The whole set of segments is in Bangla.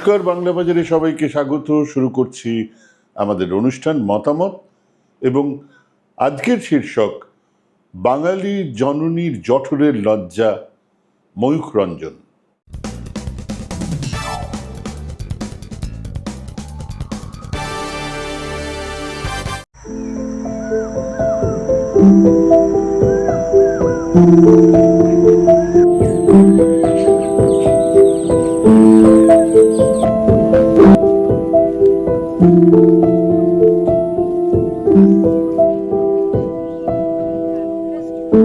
নমস্কার, বাংলা বাজারে সবাইকে স্বাগত। শুরু করছি আমাদের অনুষ্ঠান মতামত এবং আজকের শীর্ষক, বাঙালি জননীর জঠরের লজ্জা, ময়ূখ রঞ্জন। ধরুন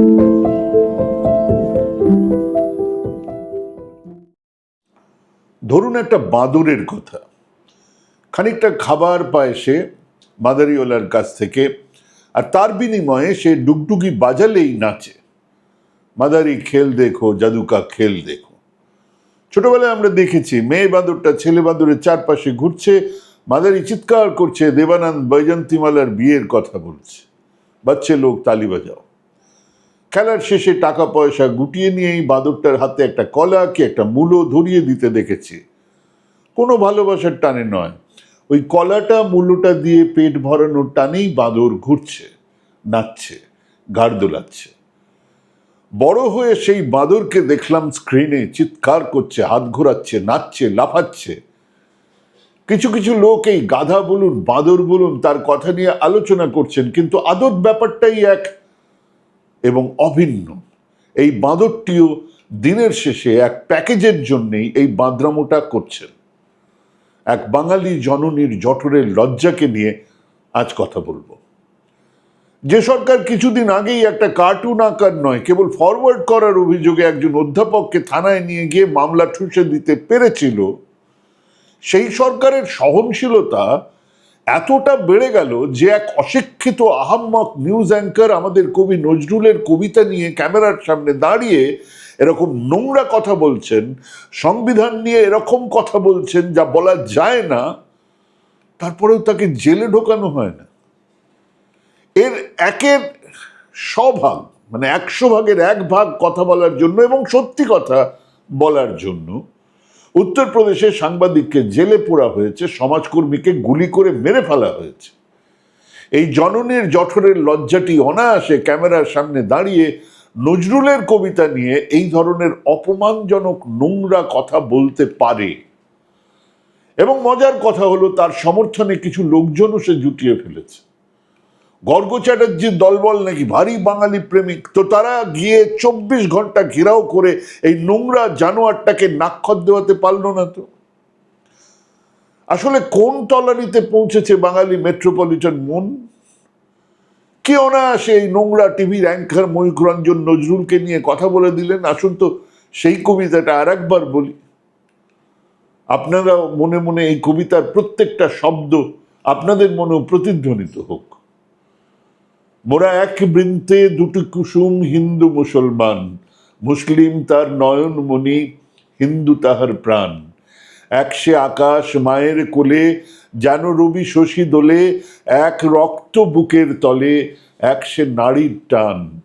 একটা বাঁদরের কথা। খানিকটা খাবার পায় সে মাদারিওয়ালার কাছ থেকে, আর তার বিনিময়ে সে ডুগডুগি বাজালেই নাচে। মাদারি খেল দেখো, জাদুকা খেল দেখো। ছোটবেলায় আমরা দেখেছি, মেয়ে বাঁদরটা ছেলে বাঁদরের চারপাশে ঘুরছে, মাদারি চিৎকার করছে, দেবানন্দ বৈজন্তীমালার বিয়ের কথা বলছে। বাচ্চে লোক তালি বাজাও। খেলার শেষে টাকা পয়সা গুটিয়ে নিয়েই বাঁদরটার হাতে একটা কলা কি একটা মূলো ধরিয়ে দিতে দেখেছি। কোনো ভালোবাসার টানে নয়। ওই কলাটা মূল্যটা দিয়ে পেট ভরানোর টানেই বাঁদর ঘুরছে, নাচছে, গাড় দোলাচ্ছে। বড় হয়ে সেই বাঁদরকে দেখলাম স্ক্রিনে চিৎকার করছে, হাত ঘোরাচ্ছে, নাচছে, লাফাচ্ছে। কিছু কিছু লোক এই গাধা বলুন, বাঁদর বলুন, তার কথা নিয়ে আলোচনা করছেন, কিন্তু আদত ব্যাপারটাই এক এবং অভিন্ন। এই বাঁদরটিও দিনের শেষে এক প্যাকেজের জন্যেই এই বাঁদরামোটা করছেন। এক বাঙালি জননীর জঠরের লজ্জাকে নিয়ে আজ কথা বলব। যে সরকার কিছুদিন আগেই একটা কার্টুন আকার নয়, কেবল ফরওয়ার্ড করার অভিযোগে একজন অধ্যাপককে থানায় নিয়ে গিয়ে মামলা ঠুসে দিতে পেরেছিল, সেই সরকারের সহনশীলতা এতটা বেড়ে গেল যে এক অশিক্ষিত আহাম্মক নিউজ অ্যাঙ্কার আমাদের কবি নজরুলের কবিতা নিয়ে ক্যামেরার সামনে দাঁড়িয়ে এরকম নোংরা কথা বলছেন, সংবিধান নিয়ে এরকম কথা বলছেন যা বলা যায় না, তারপরেও তাকে জেলে ঢোকানো হয় না। এর একের স্বভাগ মানে একশো ভাগের এক ভাগ কথা বলার জন্য এবং সত্যি কথা বলার জন্য উত্তরপ্রদেশে সাংবাদিককে জেলে পোড়া হয়েছে, সমাজকর্মীকে গুলি করে মেরে ফেলা হয়েছে। এই জননীর জঠরের লজ্জাটি অনায়াসে ক্যামেরার সামনে দাঁড়িয়ে নজরুলের কবিতা নিয়ে এই ধরনের অপমানজনক নোংরা কথা বলতে পারে। এবং মজার কথা হলো, তার সমর্থনে কিছু লোকজনও সে জুটিয়ে ফেলেছে। গর্গ চ্যাটার্জির দলবল নাকি ভারী বাঙালি প্রেমিক? তো তারা গিয়ে চব্বিশ ঘণ্টা ঘেরাও করে এই নোংরা জানোয়ারটাকে নাক্ষর দেওয়াতে পারল না তো? আসলে কোন তলানিতে পৌঁছেছে বাঙালি মেট্রোপলিটন মন? কে অনায়াসে এই নোংরা টিভির অ্যাঙ্কার রঞ্জন নজরুলকে নিয়ে কথা বলে দিলেন? আসুন তো সেই কবিতাটা আর একবার বলি। আপনারা মনে মনে এই কবিতার প্রত্যেকটা শব্দ আপনাদের মনেও প্রতিধ্বনিত হোক। মোরা এক বৃন্তে দুটি কুসুম হিন্দু মুসলমান। মুসলিম তার নয়নমণি হিন্দু তাহার প্রাণ। একসে আকাশ মায়ের কোলে, যেন রবি শশী দোলে, এক রক্ত বুকের তলে, একসে নারীর টান।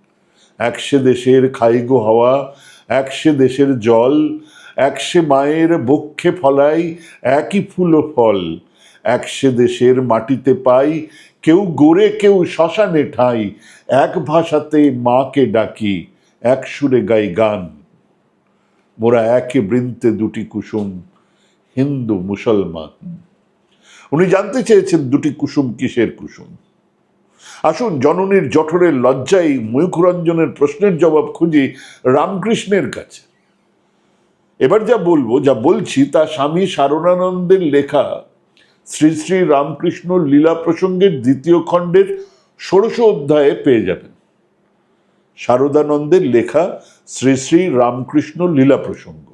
একসে দেশের খাইগো হাওয়া, একসে দেশের জল, একসে মায়ের বক্ষে ফলাই, একই ফুল ফল। একসে দেশের মাটিতে পাই কেউ গড়ে কেউ শ্মশানে ঠাই। এক ভাষাতে মাকে ডাকি, এক সুরে গাই গান। মোরা একে বৃন্তে দুটি কুসুম, হিন্দু মুসলমান। উনি জানতে চেয়েছেন দুটি কুসুম কিসের কুসুম। আসুন জননীর জঠরের লজ্জায় ময়ূখরঞ্জনের প্রশ্নের জবাব খুঁজি রামকৃষ্ণের কাছে। এবার যা বলব, যা বলছি তা স্বামী সারণানন্দের লেখা। শ্রী শ্রী রামকৃষ্ণ লীলা প্রসঙ্গের দ্বিতীয় খণ্ডের ষোড়শ অধ্যায়ে পেয়ে যাবেন। শারদানন্দের লেখা শ্রী শ্রী রামকৃষ্ণ লীলা প্রসঙ্গ।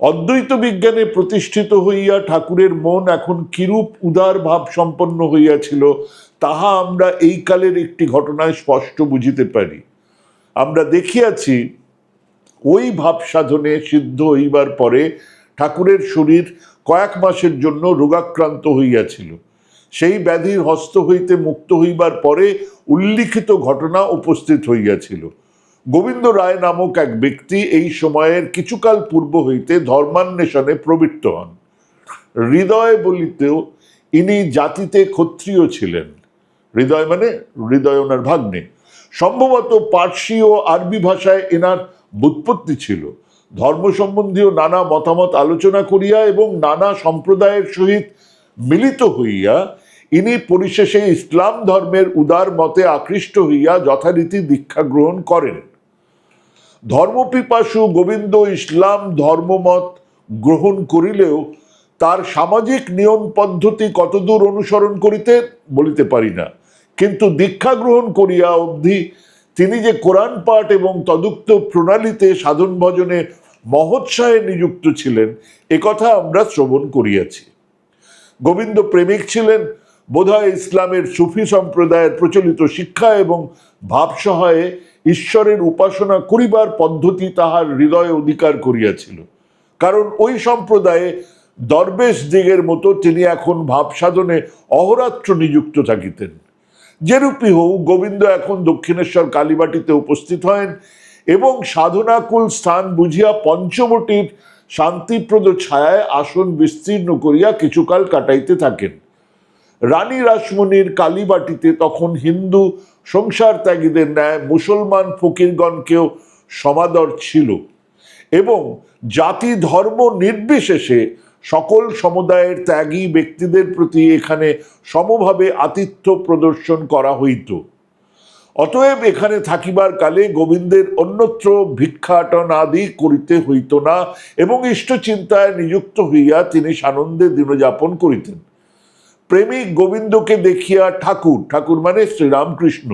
অদ্বৈত বিজ্ঞানে প্রতিষ্ঠিত হইয়া ঠাকুরের মন এখন কিরূপ উদার ভাব সম্পন্ন হইয়াছিল, তাহা আমরা এই কালের একটি ঘটনায় স্পষ্ট বুঝিতে পারি। আমরা দেখিয়াছি, ওই ভাব সাধনে সিদ্ধ হইবার পরে ঠাকুরের শরীর কয়েক মাসের জন্য রোগাক্রান্ত হইয়াছিল। সেই ব্যাধির হস্ত হইতে মুক্ত হইবার পরে উল্লিখিত ঘটনা উপস্থিত হইয়াছিল। গোবিন্দ রায় নামক এক ব্যক্তি এই সময়ের কিছুকাল পূর্ব হইতে ধর্মান্বেষণে প্রবৃত্ত হন। হৃদয় বলিতেও ইনি জাতিতে ক্ষত্রিয় ছিলেন। হৃদয় মানে হৃদয় ওনার ভাগ্নে। সম্ভবত পার্সি ও আরবি ভাষায় এনার বুৎপত্তি ছিল। ধর্ম সম্বন্ধীয় নানা মতামত আলোচনা করিয়া এবং নানা সম্প্রদায়ের সহিত মিলিত হইয়া ইনি পরিশেষে ইসলাম ধর্মের উদার মতে আকৃষ্ট হইয়া যথারীতি দীক্ষা গ্রহণ করেন। ধর্মপিপাসু গোবিন্দ ইসলাম ধর্মমত গ্রহণ করিলেও তার সামাজিক নিয়ম পদ্ধতি কতদূর অনুসরণ করিতে বলিতে পারি না। কিন্তু দীক্ষা গ্রহণ করিয়া অবধি তিনি যে কোরআন পাঠ এবং তদুক্ত প্রণালীতে সাধন ভজনে মহোৎসাহে নিযুক্ত ছিলেন একথা আমরা শ্রবণ করিয়াছি। গোবিন্দ প্রেমিক ছিলেন, বোধহয় ইসলামের সুফি সম্প্রদায়ের প্রচলিত শিক্ষা এবং ভাবসহায়ে ঈশ্বরের উপাসনা করিবার পদ্ধতি তাহার হৃদয়ে অধিকার করিয়াছিল। কারণ ওই সম্প্রদায়ে দরবেশ দিগের মতো তিনি এখন ভাব সাধনে অহরাত্র নিযুক্ত থাকিতেন। যেরূপই হোক গোবিন্দ এখন দক্ষিণেশ্বর কালীবাটিতে উপস্থিত হয়েন এবং সাধনাকুল স্থান বুঝিয়া পঞ্চবটির শান্তিপ্রদ ছায়ায় আসন বিস্তীর্ণ করিয়া কিছুকাল কাটাইতে থাকেন। রানী রাসমণির কালীবাটিতে তখন হিন্দু সংসার ত্যাগীদের ন্যায় মুসলমান ফকিরগণকেও সমাদর ছিল এবং জাতি ধর্ম নির্বিশেষে সকল সমুদায়ের ত্যাগী ব্যক্তিদের প্রতি এখানে সমভাবে আতিথ্য প্রদর্শন করা হইত। অতএব এখানে থাকিবার কালে গোবিন্দের অন্যত্র ভিক্ষাটন আদি করিতে হইত না এবং ইষ্টচিন্তায় নিযুক্ত হইয়া তিনি সানন্দে দিনযাপন করিতেন। প্রেমিক গোবিন্দকে দেখিয়া ঠাকুর ঠাকুর মানে শ্রীরামকৃষ্ণ,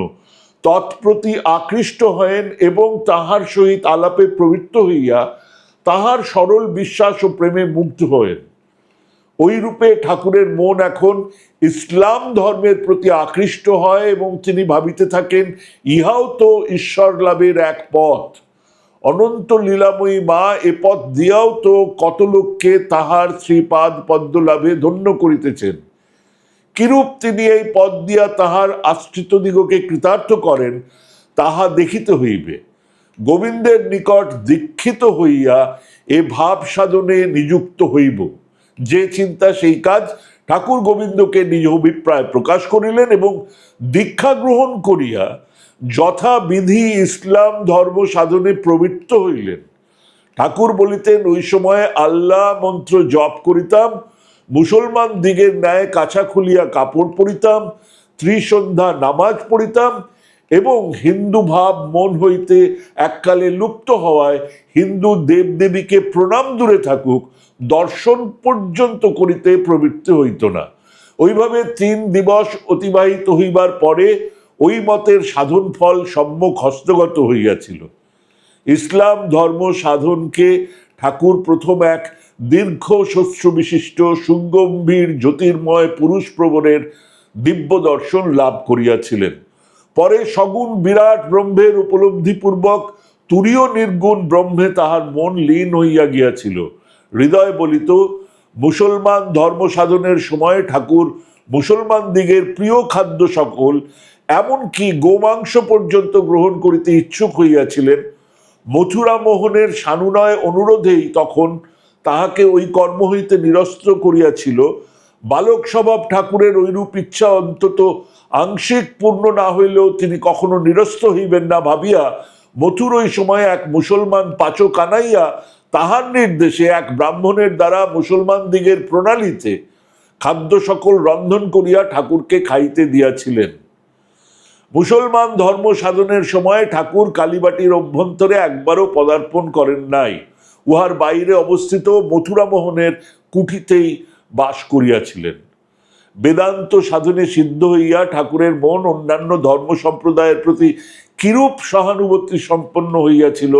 তৎপ্রতি আকৃষ্ট হয়েন এবং তাহার সহিত আলাপে প্রবৃত্ত হইয়া তাহার সরল বিশ্বাস ও প্রেমে মুগ্ধ হয়েন। ওই রূপে ঠাকুরের মন এখন ইসলাম ধর্মের প্রতি আকৃষ্ট হয় এবং তিনি ভাবিতে থাকেন, ইহাও তো ঈশ্বর লাভের এক পথ। অনন্ত লীলাময়ী মা এ পথ দিয়াও তো কত লোককে তাহার শ্রীপাদ পদ্ম লাভে ধন্য করিতেছেন। কিরূপ তিনি এই পদ দিয়া তাহার আশ্রিত দিগকে কৃতার্থ করেন, তাহা দেখিতে হইবে। গোবিন্দের নিকট দীক্ষিত হইয়া এ ভাব সাধনে নিযুক্ত হইব। যে চিন্তা, সেই কাজ ঠাকুর গোবিন্দকে নিজ অভিপ্রায় প্রকাশ করিলেন এবং দীক্ষা গ্রহণ করিয়া যথাবিধি ইসলাম ধর্ম সাধনে প্রবৃত্ত হইলেন। ঠাকুর বলিতেন, ওই সময় আল্লাহ মন্ত্র জপ করিতাম, মুসলমান দিগের ন্যায় কাছা খুলিয়া কাপড় পরিতাম, ত্রিসন্ধ্যা নামাজ পড়িতাম এবং হিন্দু ভাব মন হইতে এককালে লুপ্ত হওয়ায় হিন্দু দেবদেবীকে প্রণাম দূরে থাকুক, দর্শন পর্যন্ত করিতে প্রবৃত্তি হইত না। ওইভাবে তিন দিবস অতিবাহিত হইবার পরে ওই মতের সাধন ফল সম্মুখ হস্তগত হইয়াছিল। ইসলাম ধর্ম সাধনকে ঠাকুর প্রথম এক দীর্ঘ শস্য বিশিষ্ট সুগম্ভীর জ্যোতির্ময় পুরুষ প্রবণের দিব্য দর্শন লাভ করিয়াছিলেন। পরে সগুণ বিরাট ব্রহ্মের উপলব্ধিপূর্বক তুরীয় নির্গুণ ব্রহ্মে তাহার মন লীন হইয়া গিয়াছিল। হৃদয় বলিত, মুসলমান ধর্ম সাধনের সময় ঠাকুর মুসলমান দিগের প্রিয় খাদ্য সকল, এমনকি গোমাংস পর্যন্ত গ্রহণ করিতে ইচ্ছুক হইয়াছিলেন। মথুরা মোহনের সানুনয় অনুরোধেই তখন তাহাকে ওই কর্ম হইতে নিরস্ত্র করিয়াছিল। বালক স্বভাব ঠাকুরের ঐরূপ ইচ্ছা অন্তত আংশিক পূর্ণ না হইলেও তিনি কখনো নিরস্ত হইবেন না ভাবিয়া মথুর ওই সময় এক মুসলমান পাচক আনাইয়া তাহার নির্দেশে এক ব্রাহ্মণের দ্বারা মুসলমান দিগের প্রণালীতে খাদ্য সকল রন্ধন করিয়া ঠাকুরকে খাইতে দিয়াছিলেন। মুসলমান ধর্ম সাধনের সময় ঠাকুর কালীবাটির অভ্যন্তরে একবারও পদার্পণ করেন নাই। উহার বাইরে অবস্থিত মথুরা মোহনের কুঠিতেই বাস করিয়াছিলেন। বেদান্ত সাধনে সিদ্ধ হইয়া ঠাকুরের মন অন্যান্য ধর্ম সম্প্রদায়ের প্রতি কিরূপ সহানুভূতি সম্পন্ন হইয়াছিল,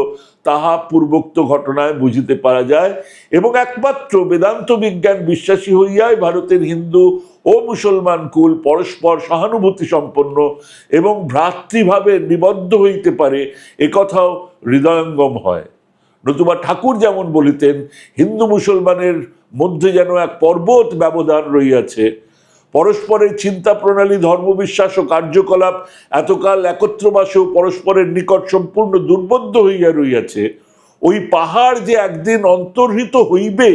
তাহা পূর্বোক্ত ঘটনায় বুঝিতে পারা যায়। এবং একমাত্র বেদান্ত বিজ্ঞান বিশ্বাসী হইয়াই ভারতের হিন্দু ও মুসলমান কুল পরস্পর সহানুভূতি সম্পন্ন এবং ভ্রাতৃভাবে নিবদ্ধ হইতে পারে একথাও হৃদয়ঙ্গম হয়। নতুবা ঠাকুর যেমন বলিতেন, হিন্দু মুসলমানের মধ্যে যেন এক পর্বত ব্যবধান রইয়াছে পরস্পরের চিন্তা প্রণালী ধর্মবিশ্বাস ও কার্যকলাপ এতকাল একত্রবাসেও পরস্পরের নিকট সম্পূর্ণ দুর্বোধ্য হইয়া রইয়াছে ওই পাহাড় যে একদিন অন্তর্হিত হইবে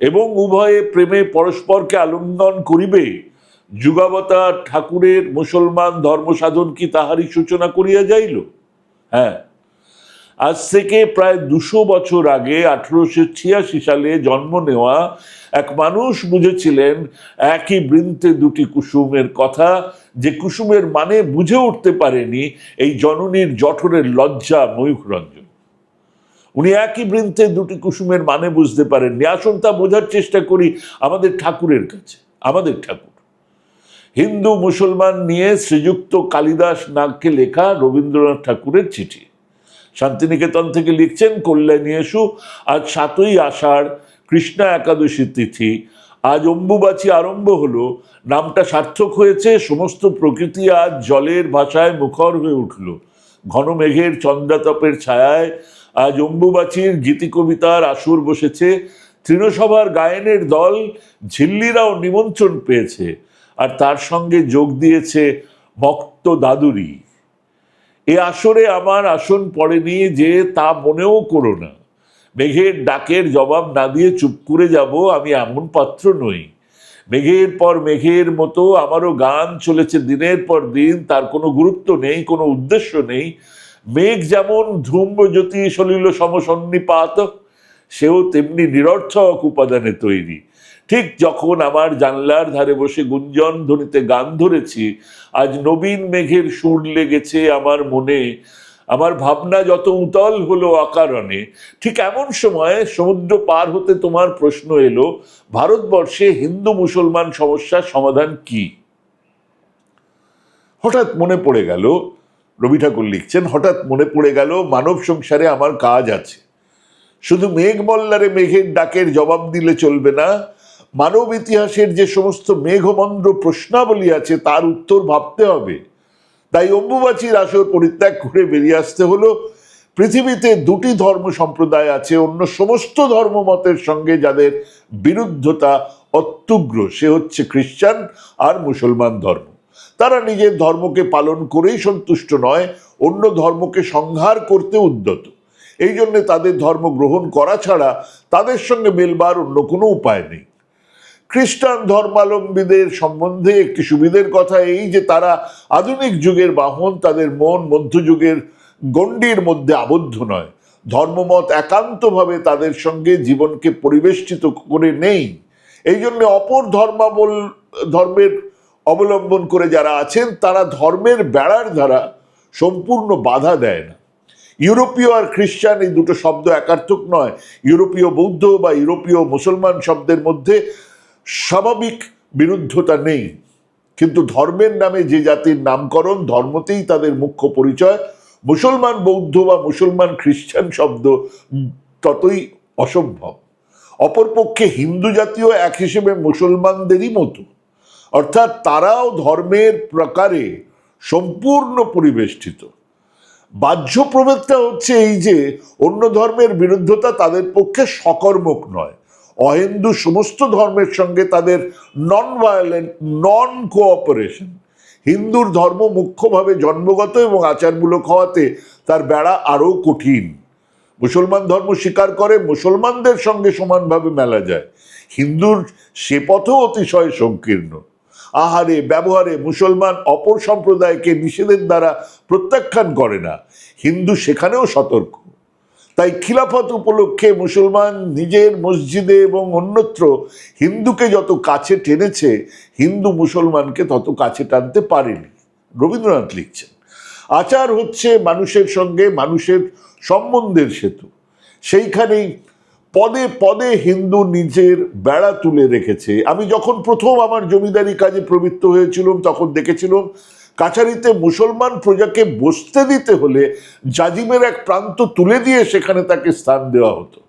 এবং উভয়ে প্রেমে পরস্পরকে আলিঙ্গন করিবে, যুগাবতার ঠাকুরের মুসলমান ধর্ম সাধন কি তাহারই সূচনা করিয়া যাইল? হ্যাঁ। আজ থেকে প্রায় দুশো বছর আগে আঠারোশো ছিয়াশি সালে জন্ম নেওয়া এক মানুষ বুঝেছিলেন একই বৃন্তে দুটি কুসুমের কথা। যে কুসুমের মানে বুঝে উঠতে পারেনি এই জননীর জঠরের লজ্জা ময়ূখরঞ্জন উনি একই বৃন্তে দুটি কুসুমের মানে বুঝতে পারেননি। আসুন তা বোঝার চেষ্টা করি আমাদের ঠাকুরের কাছে, আমাদের ঠাকুর। হিন্দু মুসলমান নিয়ে শ্রীযুক্ত কালিদাস নাগকে লেখা রবীন্দ্রনাথ ঠাকুরের চিঠি। শান্তিনিকেতন থেকে লিখছেন, কল্যাণী এসু। আজ সাতই আষাঢ়, কৃষ্ণা একাদশী তিথি। আজ অম্বুবাচী আরম্ভ হলো। নামটা সার্থক হয়েছে। সমস্ত প্রকৃতি আজ জলের ভাষায় মুখর হয়ে উঠল। ঘন মেঘের চন্দ্রাতপের ছায়ায় আজ অম্বুবাচীর গীতি কবিতার আসর বসেছে। তৃণসভার গায়নের দল ঝিল্লিরাও নিমন্ত্রণ পেয়েছে। আর তার সঙ্গে যোগ দিয়েছে ভক্ত দাদুরি। এ আসরে আমার আসন পড়েনি যে তা মনেও করো না। মেঘের ডাকের জবাব না দিয়ে চুপ করে যাব, আমি এমন পাত্র নই। মেঘের পর মেঘের মতো আমারও গান চলেছে দিনের পর দিন, তার কোনো গুরুত্ব নেই, কোনো উদ্দেশ্য নেই। মেঘ যেমন ধ্রুম্বজ্যোতি সলিল সমসন্নিপাত, সেও তেমনি নিরর্থক উপাদানে তৈরি। ঠিক যখন আমার জানলার ধারে বসে গুঞ্জন ধ্বনিতে গান ধরেছি, আজ নবীন মেঘের সুর লেগেছে আমার মনে। আমার ভাবনা যত উতল হলো অকারণে ঠিক এমন সময় সমুদ্র পার হতে তোমার প্রশ্ন এলো, ভারতবর্ষে হিন্দু মুসলমান সমস্যার সমাধান কি? হঠাৎ মনে পড়ে গেল, রবি ঠাকুর লিখছেন, হঠাৎ মনে পড়ে গেল, মানব সংসারে আমার কাজ আছে। শুধু মেঘ মল্লারে মেঘের ডাকের জবাব দিলে চলবে না মানব ইতিহাসের যে সমস্ত মেঘমন্দ্র প্রশ্নাবলী আছে, তার উত্তর ভাবতে হবে। তাই অম্বুবাচীর আসর পরিত্যাগ করে বেরিয়ে আসতে হলো। পৃথিবীতে দুটি ধর্ম সম্প্রদায় আছে, অন্য সমস্ত ধর্মমতের সঙ্গে যাদের বিরুদ্ধতা অত্যুগ্র। সে হচ্ছে খ্রিস্টান আর মুসলমান ধর্ম। তারা নিজের ধর্মকে পালন করেই সন্তুষ্ট নয়, অন্য ধর্মকে সংহার করতে উদ্যত। এই জন্যে তাদের ধর্ম গ্রহণ করা ছাড়া তাদের সঙ্গে মেলবার অন্য কোনো উপায় নেই। খ্রিস্টান ধর্মাবলম্বীদের সম্বন্ধে একটি সুবিধের কথা এই যে তারা আধুনিক যুগের বাহন, তাদের মন মধ্যযুগের গণ্ডির মধ্যে আবদ্ধ নয়। ধর্মমত একান্তভাবে তাদের সঙ্গে জীবনকে পরিবেষ্টিত করে নেই। এই জন্য অপর ধর্মাবল, ধর্মের অবলম্বন করে যারা আছেন, তারা ধর্মের বেড়ার দ্বারা সম্পূর্ণ বাধা দেয় না। ইউরোপীয় আর খ্রিস্টান এই দুটো শব্দ একার্থক নয়। ইউরোপীয় বৌদ্ধ বা ইউরোপীয় মুসলমান শব্দের মধ্যে স্বাভাবিক বিরুদ্ধতা নেই। কিন্তু ধর্মের নামে যে জাতির নামকরণ, ধর্মতেই তাদের মুখ্য পরিচয়। মুসলমান বৌদ্ধ বা মুসলমান খ্রিস্টান শব্দ ততই অসম্ভব। অপরপক্ষে হিন্দু জাতীয় এক হিসেবে মুসলমানদেরই মতো। অর্থাৎ তারাও ধর্মের প্রকারে সম্পূর্ণ পরিবেষ্টিত। বাহ্য প্রভেদটা হচ্ছে এই যে, অন্য ধর্মের বিরুদ্ধতা তাদের পক্ষে সকর্মক নয়। অহিন্দু সমস্ত ধর্মের সঙ্গে তাদের নন ভায়োলেন্ট নন কোঅপারেশন হিন্দুর ধর্ম মুখ্যভাবে জন্মগত এবং আচারমূলক হওয়াতে তার বেড়া আরও কঠিন। মুসলমান ধর্ম স্বীকার করে মুসলমানদের সঙ্গে সমানভাবে মেলা যায়। হিন্দুর সে পথও অতিশয় সংকীর্ণ। আহারে, ব্যবহারে মুসলমান অপর সম্প্রদায়কে নিষেধের দ্বারা প্রত্যাখ্যান করে না। হিন্দু সেখানেও সতর্ক। তাই খিলাফত উপলক্ষে মুসলমান নিজের মসজিদে এবং অন্যত্র হিন্দুকে যত কাছে টেনেছে, হিন্দু মুসলমানকে তত কাছে টানতে পারেনি। রবীন্দ্রনাথ লিখছেন, আচার হচ্ছে মানুষের সঙ্গে মানুষের সম্বন্ধের সেতু। সেইখানেই পদে পদে হিন্দু নিজের বেড়া তুলে রেখেছে। আমি যখন প্রথম আমার জমিদারি কাজে প্রবৃত্ত হয়েছিলাম, তখন দেখেছিলাম কাছারিতে মুসলমান প্রজাকে বসতে দিতে হলে জাজিমের এক প্রান্ত তুলে দিয়ে সেখানে তাকে স্থান দেওয়া হতো।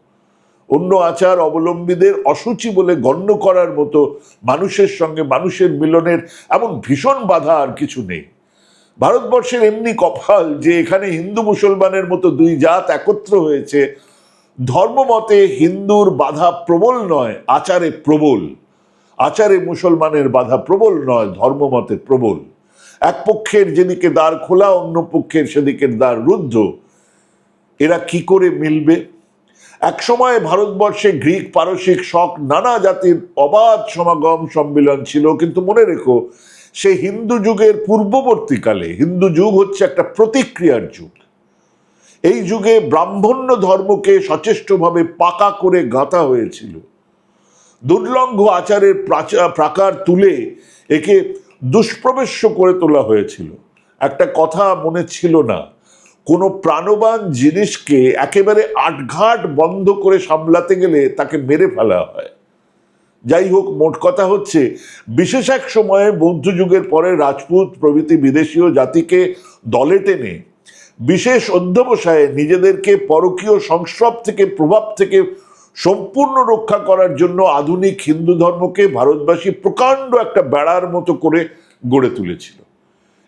অন্য আচার অবলম্বীদের অসুচি বলে গণ্য করার মতো মানুষের সঙ্গে মানুষের মিলনের এমন ভীষণ বাধা আর কিছু নেই। ভারতবর্ষের এমনি কপাল যে এখানে হিন্দু মুসলমানের মতো দুই জাত একত্র হয়েছে, ধর্মমতে হিন্দুর বাধা প্রবল নয়, আচারে প্রবল। আচারে মুসলমানের বাধা প্রবল নয়, ধর্মমতে প্রবল। এক পক্ষের যেদিকে দ্বার খোলা, অন্য পক্ষের সেদিকের দ্বার রুদ্ধ। এরা কি করে মিলবে? একসময় ভারতবর্ষে গ্রিক, পারসিক, শক, নানা জাতির অবাধ সমাগম সম্মিলন ছিল। কিন্তু মনে রেখো, সে হিন্দু যুগের পূর্ববর্তীকালে, হিন্দু যুগ হচ্ছে একটা প্রতিক্রিয়ার যুগ। এই যুগে ব্রাহ্মণ্য ধর্মকে সচেষ্টভাবে পাকা করে গাঁথা হয়েছিল। দুর্লঙ্ঘ আচারের প্রাকার তুলে একে দুষ্প্রবেশ্য করে তোলা হয়েছিল। একটা কথা মনে ছিল না। কোনো প্রাণবান জিনিসকে একেবারে আটঘাট বন্ধ করে সামলাতে গেলে তাকে মেরে ফেলা হয়। যাই হোক, মোট কথা হচ্ছে, বিশেষ এক সময়ে বৌদ্ধ যুগের পরে রাজপুত প্রভৃতি বিদেশীয় জাতিকে দলে টেনে, বিশেষ অধ্যবসায়ে নিজেদেরকে পরকীয় সংস্রব থেকে, প্রভাব থেকে সম্পূর্ণ রক্ষা করার জন্য আধুনিক হিন্দু ধর্মকে ভারতবাসী প্রকাণ্ড একটা বেড়ার মতো করে গড়ে তুলেছিল।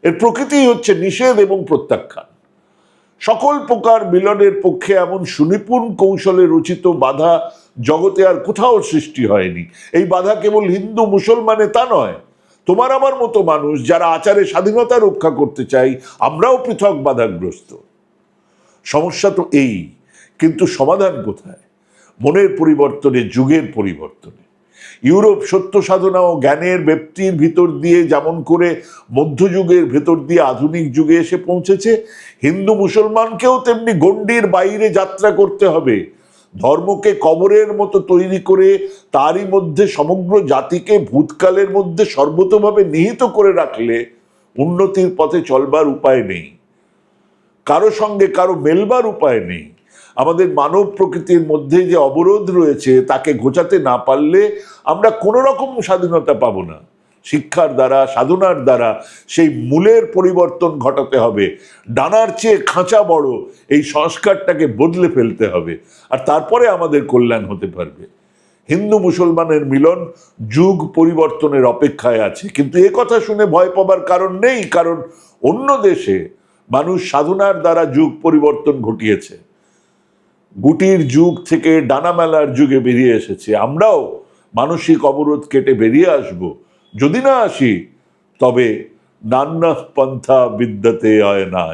এর প্রকৃতি হচ্ছে নিষেধ এবং প্রত্যাখ্যান। সকল প্রকার মিলনের পক্ষে এমন সুনিপুণ কৌশলে রচিত বাধা জগতে আর কোথাও সৃষ্টি হয়নি। এই বাধা কেবল হিন্দু মুসলমানে তা নয়। তোমার আমার মতো মানুষ যারা আচারে স্বাধীনতা রক্ষা করতে চাই আমরাও পৃথক বাধাগ্রস্ত। সমস্যা তো এই, কিন্তু সমাধান কোথায়? মনের পরিবর্তনে, যুগের পরিবর্তনে। ইউরোপ সত্য সাধনা ও জ্ঞানের ব্যক্তির ভিতর দিয়ে যেমন করে মধ্যযুগের ভেতর দিয়ে আধুনিক যুগে এসে পৌঁছেছে, হিন্দু মুসলমানকেও তেমনি গণ্ডির বাইরে যাত্রা করতে হবে। ধর্মকে কবরের মতো তৈরি করে তারই মধ্যে সমগ্র জাতিকে ভূতকালের মধ্যে সর্বতভাবে নিহিত করে রাখলে উন্নতির পথে চলবার উপায় নেই। কারও সঙ্গে কারও মেলবার উপায় নেই। আমাদের মানব প্রকৃতির মধ্যে যে অবরোধ রয়েছে, তাকে ঘোচাতে না পারলে আমরা কোনো রকম স্বাধীনতা পাবো না। শিক্ষার দ্বারা, সাধনার দ্বারা সেই মূলের পরিবর্তন ঘটাতে হবে। ডানার চেয়ে খাঁচা বড়, এই সংস্কারটাকে বদলে ফেলতে হবে। আর তারপরে আমাদের কল্যাণ হতে পারবে। হিন্দু মুসলমানের মিলন যুগ পরিবর্তনের অপেক্ষায় আছে। কিন্তু এ কথা শুনে ভয় পাবার কারণ নেই, কারণ অন্য দেশে মানুষ সাধনার দ্বারা যুগ পরিবর্তন ঘটিয়েছে। গুটির যুগ থেকে ডানা মেলার যুগে বেরিয়ে এসেছে। আমরাও মানসিক অবরোধ কেটে বেরিয়ে আসব। যদি না আসি, তবে নান্না পন্থা বিদ্যাতে না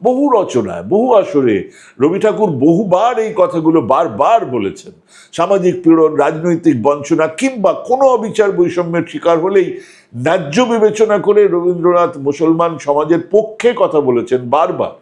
বহু রচনায়, বহু আসরে রবি ঠাকুর বহুবার এই কথাগুলো বারবার বলেছেন। সামাজিক পীড়ন, রাজনৈতিক বঞ্চনা কিংবা কোনো অবিচার বৈষম্যের শিকার হলেই ন্যায্য বিবেচনা করে রবীন্দ্রনাথ মুসলমান সমাজের পক্ষে কথা বলেছেন বারবার।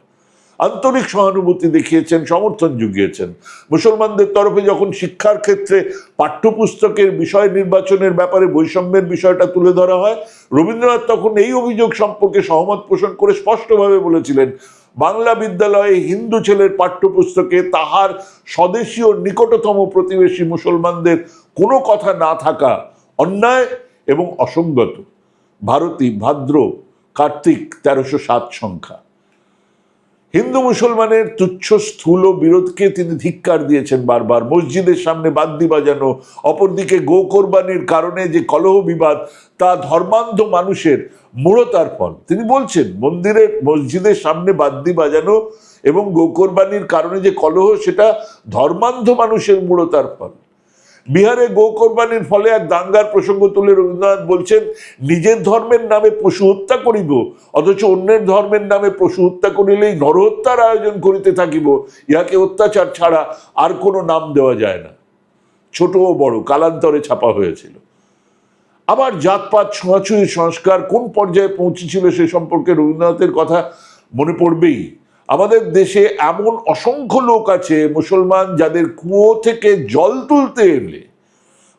আন্তরিক সহানুভূতি দেখিয়েছেন, সমর্থন জুগিয়েছেন। মুসলমানদের তরফে যখন শিক্ষার ক্ষেত্রে পাঠ্যপুস্তকের বিষয় নির্বাচনের ব্যাপারে বৈষম্যের বিষয়টা তুলে ধরা হয়, রবীন্দ্রনাথ তখন এই অভিযোগ সম্পর্কে সহমত পোষণ করে স্পষ্টভাবে বলেছিলেন, বাংলা বিদ্যালয়ে হিন্দু ছেলের পাঠ্যপুস্তকে তাহার স্বদেশীয় নিকটতম প্রতিবেশী মুসলমানদের কোনো কথা না থাকা অন্যায় এবং অসঙ্গত। ভারতী, ভাদ্র, কার্তিক, তেরোশো সাত সংখ্যা। হিন্দু মুসলমানের তুচ্ছ স্থূল বিরোধকে তিনি ধিক্কার দিয়েছেন বারবার। মসজিদের সামনে বাদ্যি বাজানো, অপরদিকে গো কোরবানির কারণে যে কলহ বিবাদ, তা ধর্মান্ধ মানুষের মূঢ়তার ফল তিনি বলছেন মন্দিরের মসজিদের সামনে বাদ্যি বাজানো এবং গো কোরবানির কারণে যে কলহ, সেটা ধর্মান্ধ মানুষের মূঢ়তার ফল বিহারে গো কোরবানির ফলে এক দাঙ্গার প্রসঙ্গ তুলে রবীন্দ্রনাথ বলছেন, নিজের ধর্মের নামে পশু হত্যা করিব, অথচ অন্যের ধর্মের নামে পশু হত্যা করিলেই নরহত্যার আয়োজন করিতে থাকিব, ইহাকে অত্যাচার ছাড়া আর কোনো নাম দেওয়া যায় না। ছোট ও বড়, কালান্তরে ছাপা হয়েছিল। আবার জাতপাত ছোঁয়াছুঁয়ি সংস্কার কোন পর্যায়ে পৌঁছেছিল সে সম্পর্কে রবীন্দ্রনাথের কথা মনে পড়বেই। আমাদের দেশে এমন অসংখ্য লোক আছে মুসলমান যাদের কুয়ো থেকে জল তুলতে এলে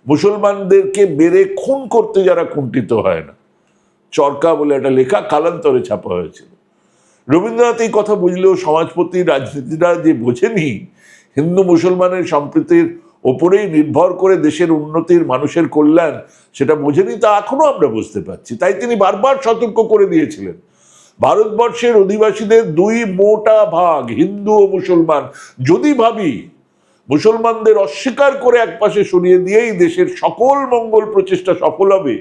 মুসলমানদেরকে মেরে খুন করতে যারা কুণ্ঠিত হয় না। চরকা বলে একটা লেখা কালান্তরে ছাপা হয়েছিল। রবীন্দ্রনাথ এই কথা বুঝলেও সমাজপতি, রাজনীতিরা যে বোঝেনি, হিন্দু মুসলমানের সম্প্রীতির ওপরেই নির্ভর করে দেশের উন্নতির মানুষের কল্যাণ, সেটা বোঝেনি তা এখনও আমরা বুঝতে পারছি। তাই তিনি বারবার সতর্ক করে দিয়েছিলেন। ভারতবর্ষের অধিবাসীদের দুই মোটা ভাগ, হিন্দু ও মুসলমান। যদি ভাবি, মুসলমানদের অস্বীকার করে একপাশে সরিয়ে দিয়েই দেশের সকল মঙ্গল প্রচেষ্টা সফল হবে,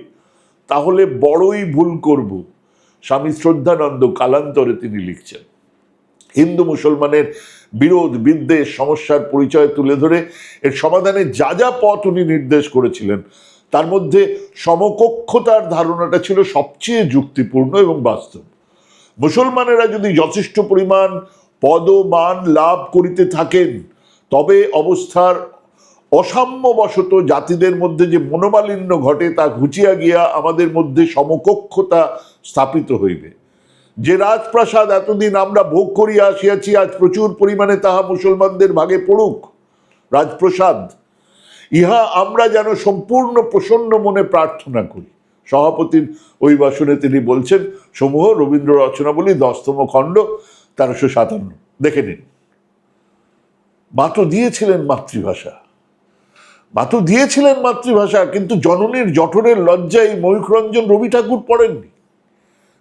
তাহলে বড়ই ভুল করব, স্বামী শ্রদ্ধানন্দ কালান্তরে তিনি লিখছেন। হিন্দু মুসলমানের বিরোধ, বিদ্বেষ, সমস্যার পরিচয় তুলে ধরে এর সমাধানে যা যা পথ উনি নির্দেশ করেছিলেন, তার মধ্যে সমকক্ষতার ধারণাটা ছিল সবচেয়ে যুক্তিপূর্ণ এবং বাস্তব। মুসলমানেরা যদি যথেষ্ট পরিমাণ পদ মান লাভ করিতে থাকেন, তবে অবস্থার অসাম্যবশত জাতিদের মধ্যে যে মনোমালিন্য ঘটে তা ঘুচিয়া গিয়া আমাদের মধ্যে সমকক্ষতা স্থাপিত হইবে। যে রাজপ্রাসাদ এতদিন আমরা ভোগ করিয়া আসিয়াছি, আজ প্রচুর পরিমাণে তাহা মুসলমানদের ভাগে পড়ুক। রাজপ্রসাদ, ইহা আমরা যেন সম্পূর্ণ প্রসন্ন মনে প্রার্থনা করি। সভাপতির ওই বাসনে তিনি বলছেন, সমূহ রবীন্দ্র রচনাবলী দশতম খণ্ড তেরোশো সাতান্ন। দেখে নিন। মা তো দিয়েছিলেন মাতৃভাষা। মা তো দিয়েছিলেন মাতৃভাষা, কিন্তু জননীর জঠরের লজ্জায় ময়ূখরঞ্জন রবি ঠাকুর পড়েননি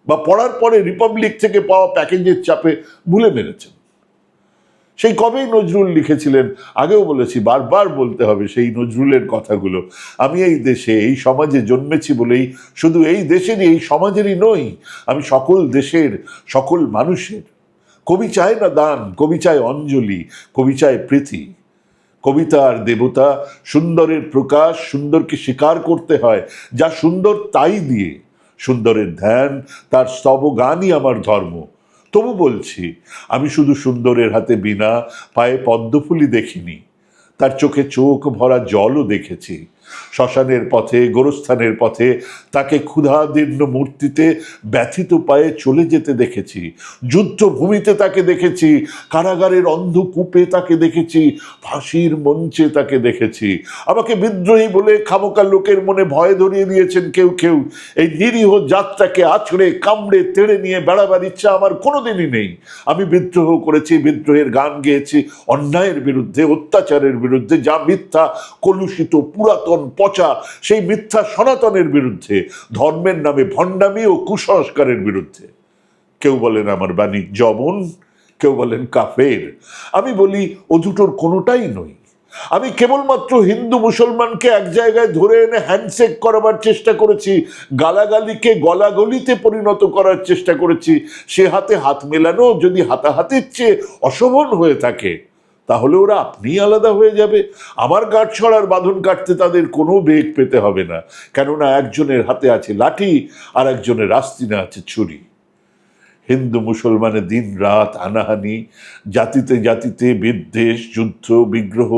বা পড়ার পরে রিপাবলিক থেকে পাওয়া প্যাকেজের চাপে ভুলে মেরেছেন। সেই কবেই নজরুল লিখেছিলেন? আগেও বলেছি, বারবার বলতে হবে সেই নজরুলের কথাগুলো। আমি এই দেশে, এই সমাজে জন্মেছি বলেই শুধু এই দেশেরই, এই সমাজেরই নই, আমি সকল দেশের, সকল মানুষের। কবি চায় না দান, কবি চায় অঞ্জলি, কবি চায় প্রীতি। কবিতা আর দেবতা, সুন্দরের প্রকাশ, সুন্দরকে স্বীকার করতে হয়। যা সুন্দর তাই দিয়ে, সুন্দরের ধ্যান, তার স্তব গানই আমার ধর্ম। তবু বলছি, আমি শুধু সুন্দরের হাতে বিনা পায়ে পদ্মফুলি দেখিনি। তার চোখে চোখ ভরা জলও দেখেছি। শ্মশানের পথে, গোরস্থানের পথে, তাকে ক্ষুধাদীর্ণ মূর্তিতে ব্যথিত পায়ে চলে যেতে দেখেছি। যুদ্ধভূমিতে তাকে দেখেছি, কারাগারের অন্ধকূপে তাকে দেখেছি, ফাঁসির মঞ্চে তাকে দেখেছি। আমাকে বিদ্রোহী বলে খামোকা লোকের মনে ভয় ধরিয়ে দিয়েছেন কেউ কেউ। এই নিরীহ যাত্রাকে আছড়ে, কামড়ে, তেড়ে নিয়ে বেড়াবার ইচ্ছা আমার কোনোদিনই নেই। আমি বিদ্রোহ করেছি, বিদ্রোহের গান গেয়েছি, অন্যায়ের বিরুদ্ধে, অত্যাচারের বিরুদ্ধে, যা মিথ্যা, কলুষিত, পুরাতন পচা, সেই মিথ্যা সনাতনের বিরুদ্ধে, ধর্মের নামে ভণ্ডামি ও কুসংস্কারের বিরুদ্ধে। কেউ বলেন আমার বাণী জবন, কেউ বলেন কাফের। আমি বলি, ও দুটোর কোনোটাই নই আমি কেবলমাত্র হিন্দু মুসলমানকে এক জায়গায় ধরে এনে হ্যান্ডশেক করাবার চেষ্টা করেছি, গালাগালিকে গলাগলিতে পরিণত করার চেষ্টা করেছি। সে হাতে হাত মেলানো যদি হাতাহাতির চেয়ে অশোভন হয়ে থাকে তাহলে ওরা আপনি আলাদা হয়ে যাবে। আমার গাঁট ছড়ার বাঁধন কাটতে তাদের কোনো বেগ পেতে হবে না। কেননা একজনের হাতে আছে লাঠি আর একজনের আস্তিনে আছে ছুরি। হিন্দু মুসলমানের দিন রাত হানাহানি জাতিতে জাতিতে বিদ্বেষ, যুদ্ধ, বিগ্রহ,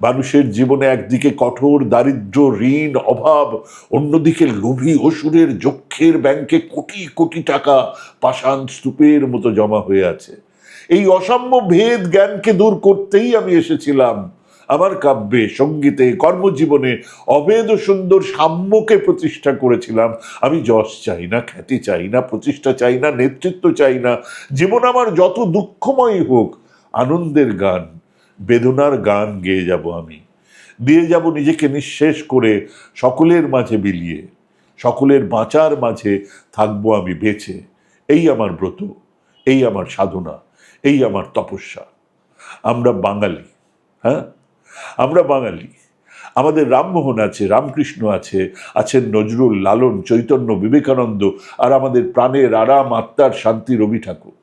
মানুষের জীবনে একদিকে কঠোর দারিদ্র ঋণ, অভাব, অন্যদিকে লোভী অসুরের যক্ষের ব্যাংকে কোটি কোটি টাকা পাষাণ স্তূপের মতো জমা হয়ে আছে। এই অসাম্য ভেদ জ্ঞানকে দূর করতেই আমি এসেছিলাম। আমার কাব্যে, সঙ্গীতে, কর্মজীবনে অভেদ সুন্দর সাম্যকে প্রতিষ্ঠা করেছিলাম। আমি যশ চাই না, খ্যাতি চাই না, প্রতিষ্ঠা চাই না, নেতৃত্ব চাই না। জীবন আমার যত দুঃখময় হোক, আনন্দের গান, বেদনার গান গেয়ে যাব আমি। দিয়ে যাব নিজেকে নিঃশেষ করে সকলের মাঝে বিলিয়ে, সকলের বাঁচার মাঝে থাকব আমি বেঁচে। এই আমার ব্রত, এই আমার সাধনা। এই আমার তপস্যা। আমরা বাঙালি হ্যাঁ? আমরা বাঙালি। আমাদের রামমোহন আছে, রামকৃষ্ণ আছে, আছেন নজরুল লালন, চৈতন্য বিবেকানন্দ আর আমাদের প্রাণের আরাম আত্মার শান্তি রবি ঠাকুর।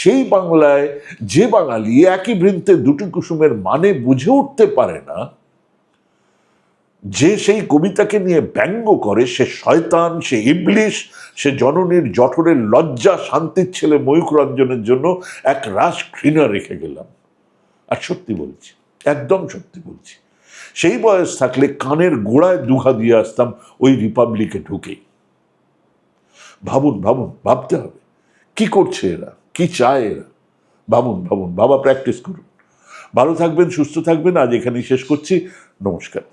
সেই বাংলায় যে বাঙালি একই বৃন্তে দুটি কুসুমের মানে বুঝে উঠতে পারে না যে সেই কবিতাকে নিয়ে ব্যঙ্গ করে, সে শয়তান, সে ইবলিশ, সে জননীর জঠরের লজ্জা, শান্তির ছেলে ময়ূকরঞ্জনের জন্য এক রাস ঘৃণা রেখে গেলাম। আর সত্যি বলছি, একদম সত্যি বলছি, সেই বয়স থাকলে কানের গোড়ায় দুঘা দিয়ে আসতাম ওই রিপাবলিকে ঢুকে। ভাবুন ভাবুন, ভাবতে হবে, কি করছে এরা, কি চায় এরা? ভাবুন ভাবুন, বাবা প্র্যাকটিস করুন। ভালো থাকবেন, সুস্থ থাকবেন, আজ এখানেই শেষ করছি, নমস্কার।